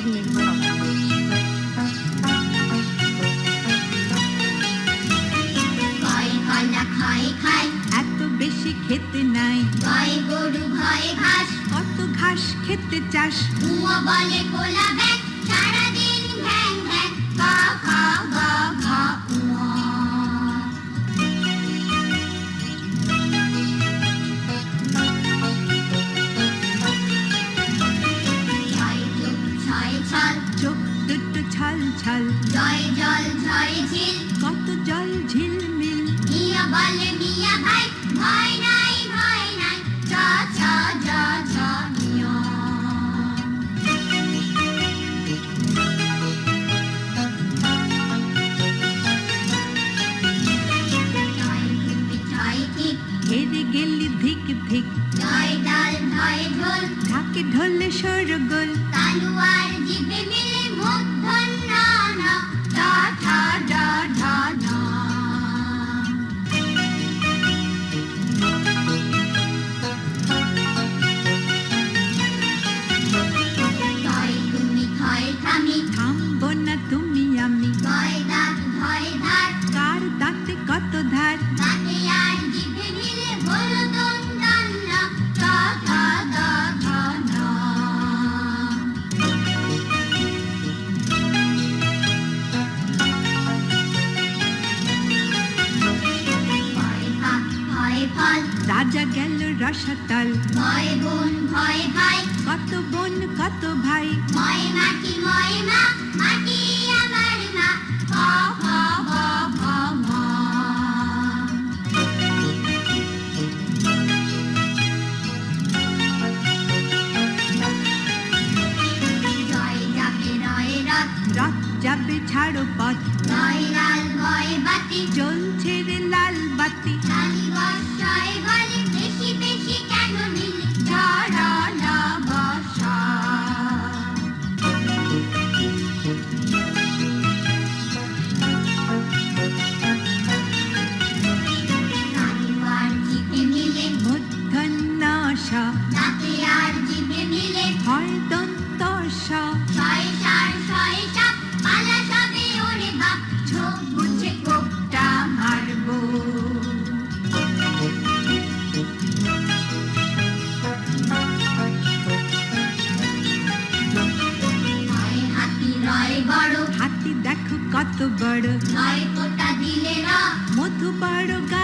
সব এত বেশি খেতে নাই। গরু ভয়ে ঘাস। কত ঘাস খেতে চাস। বলে কোলা ব্যাগ ছল জয় জল জয় ঝিল। কত জল ঝিলমিল। মিয়া বলে মিয়া ভাই ভয় নাই ভয় নাই। চ জ গেলি ধিক ধিক। ঢোল। ঢাকে ঢললে সরগোল। তালুয়ার জিভে মিলে। দাঁতে কত ধার? দাঁতে আর জিভে মিলে দ ন রাজা গেল রসাতল। ভয় বোন ভয় ভাই। কত বোন কত ভাই। যাবে ছাড়ো পথ। নয় লাল ভয় বাতি। জ্বলছে রে লাল বাতি। বুঝে কোপটা মারবো হাতি রয় বড় হাতি দেখো কত বড়। নয় কোটা দিলে র মধু বড় গা